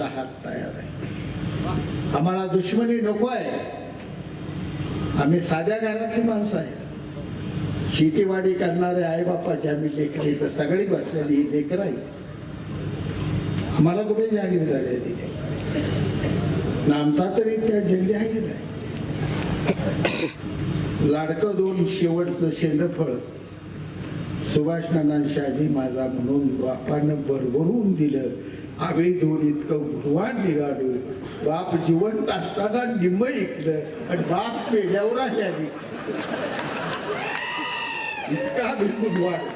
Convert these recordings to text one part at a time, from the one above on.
आमचा हात तयार आहे आम्हाला दुश्मनी नको आहे. आम्ही साध्या घरातली माणसं आहे. शेतीवाडी करणारे आईबापाची आम्ही लेकरे तर सगळी बसलेली ही लेकर आहे आम्हाला कुठे जागीरदार आहे तिथे? नामता तरी त्या जंगली आहे नाही? लाडकं दोन शेवटचं शेंडफळ सुभाष नाना शाजी माझा म्हणून बापानं भरभरून दिलं. आम्ही दोन इतकं गुणवान निघालो. बाप जिवंत असताना निम्म ऐकलं आणि बाप पेढ्यावर आल्या इतका आम्ही गुणवान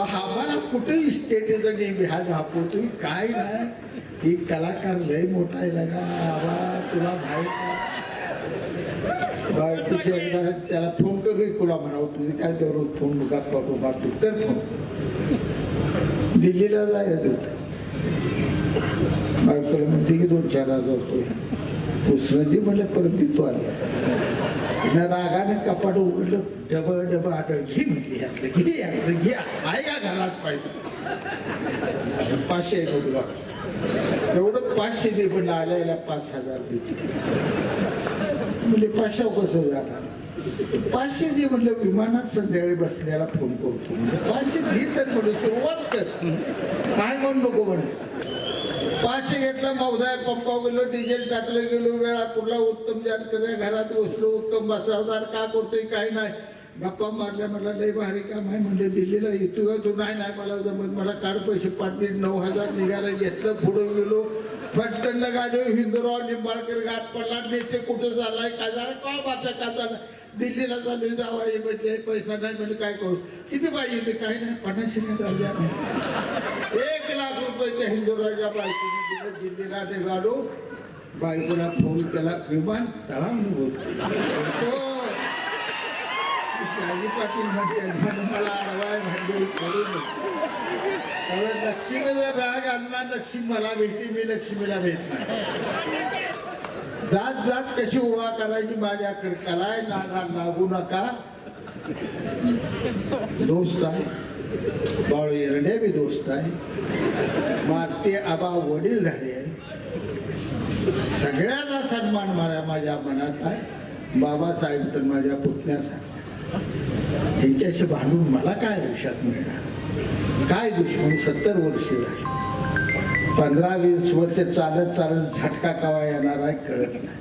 आम्हाला कुठे इस्टेटीचं नेहमी हा दाखवतोय? काय नाही. ही कलाकार लय मोठा आहे लगा. आवा तुला माहीत बायकोशी एकदा त्याला फोन कर रे कुला म्हणावं तुझी काय त्यावर फोन गप्पा बाबा तू कर फोन. दिल्लीला जायचं होतं. बायकोला म्हणते की दोन चार हजार रुपये उसनं दे म्हणलं परत देतो आल्या रागाने कपाट उघडलं डब डब आता घे म्हणली यातलं घे यातलं घे आहे का घरात पाहिजे. पाचशे एक होतं बा. एवढं पाचशे दे पण आल्या पाच हजार देतो म्हणजे पाचशे कसं जाणार? पाचशे दे म्हणलं विमानात संध्याकाळी बसल्याला फोन करतो. म्हणजे पाचशे घे तर म्हणून सुरुवात कर काय म्हणू नको म्हणलं पाचशे घेतला मौदाय पंपा गेलो डिझेल टाकलं गेलो वेळा कुठला उत्तम जानकर घरात बसलो उत्तम बसवदार का करतोय काय नाही. गप्पा मारल्या मला लय भारी काम आहे म्हणजे दिल्लीला येतो का तू नाही नाही मला जमत मला काढ पैसे पाडते नऊ हजार निघायला घेतलं पुढं गेलो. फटकंड गाडी हिंदुराव निंबाळकर गाठ पडला नेते कुठं झालाय काय झालं का बाप्या का झालं दिल्लीला चालू जावा हे म्हणजे पैसा नाही म्हणजे काय करू? किती पाहिजे ते? काही नाही पन्नास एक लाख रुपये हिंदू राजा बायकोने दिलं दिल्लीला निघालो बायकोला फोन केला विमान तळावून बोलतो हो. शाजी पाटील म्हणते मला अडवाय भांडवली करू त्यामुळे लक्ष्मीचा राग आणला लक्ष्मी मला भेटते मी लक्ष्मीला भेट नाही जात जात कशी उभा करायची माझ्याकडे? कलाय नागा लागू नका. दोस्त आहे. बाळू येरडे बी दोस्त आहे. मागते आबा वडील झाले आहे. सगळ्याचा सन्मान मला माझ्या मनात आहे. बाबासाहेब तर माझ्या पुतण्यासारखा यांच्याशी भांडून मला काय आयुष्यात मिळणार? काय दुश्मन सत्तर वर्ष झाली? पंधरा वीस वर्ष चालत चालत झटका कवा येणार आहे कळत नाही.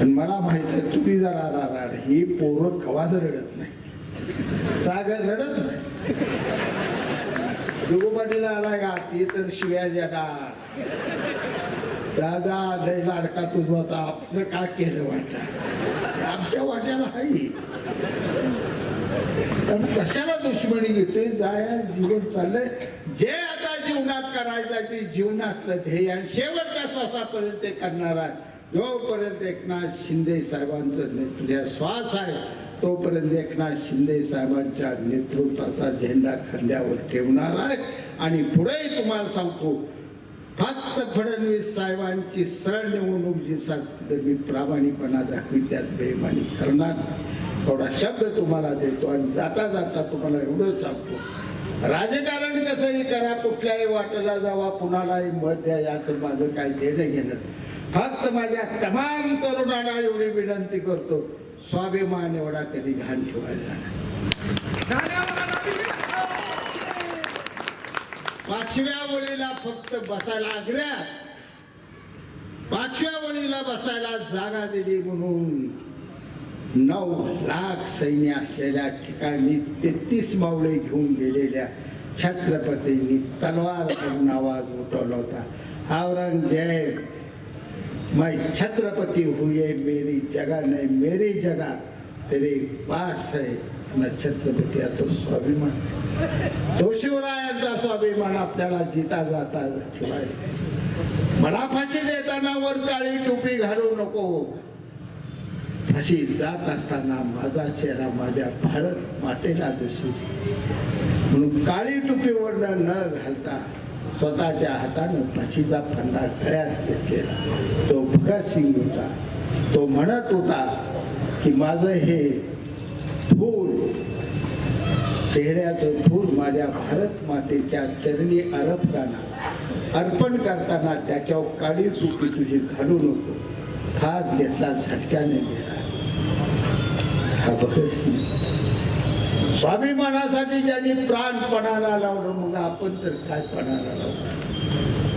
पण मला माहीत आहे तुम्ही जरा राड ही पोरं कवाच रडत नाही. सागर रडत नाही. दुगोपाटीला आला का? ती तर शिव्या देणार. दादा लय लाडका तुझ होता. आपलं का केलं वाटा आमच्या वाट्याला आहे. पण कशाला दुश्मनी घेतोय? जाया जीवन चाललंय. जे जीवनात करायचं ते जीवनातलं ध्येय आणि शेवटच्या श्वासापर्यंत ते करणार आहे. जोपर्यंत एकनाथ शिंदे साहेबांचं तुझ्या श्वास आहे तोपर्यंत एकनाथ शिंदे साहेबांच्या नेतृत्वाचा झेंडा खांद्यावर ठेवणार आहे. आणि पुढेही तुम्हाला सांगतो फक्त फडणवीस साहेबांची सरळ निवडणूक जी सांगते तर मी प्रामाणिकपणा दाखवी त्यात बेमानी करणार थोडा शब्द तुम्हाला देतो आणि जाता जाता तुम्हाला एवढं सांगतो. राजकारण कसंही करा कुठल्याही वाटेला जावा कुणालाही मत द्या याचं माझं काही देणं घेणं फक्त माझ्या तमाम तरुणांना एवढी विनंती करतो स्वाभिमान एवढा कधी घाण ठेवायला पाचव्या वळीला फक्त बसायला आग्र्या पाचव्या वळीला बसायला जागा दिली म्हणून. नऊ लाख सैन्य असलेल्या ठिकाणी तेहतीस मावळे घेऊन गेलेल्या छत्रपतींनी तलवार करून आवाज उठवला होता. औरंगजेब मैं छत्रपति हुए मेरी जगह नहीं मेरी जगह तेरे पास है. न छत्रपती तो स्वाभिमान. तो शिवरायांचा स्वाभिमान आपल्याला जिता जाता ठेवायचा. मला फाशी देताना वर काळी टोपी घालू नको. अशी जात असताना माझा चेहरा माझ्या भारत मातेला दिसू. म्हणून काळी टोपीवर न घालता स्वतःच्या हातानं फाशीचा फंदा गळ्यात घेतलेला. तो भगतसिंग होता. तो म्हणत होता की माझं हे फूल चेहऱ्याचं फूल माझ्या भारत मातेच्या चरणी अर्पताना अर्पण करताना त्याच्यावर काळी टोपी तुझी घालू नको. हात घेतला झटक्याने गेला. हा भगतसिंग स्वाभिमानासाठी ज्यांनी प्राण पणाला लावलं मग आपण तर काय पणाला लावलं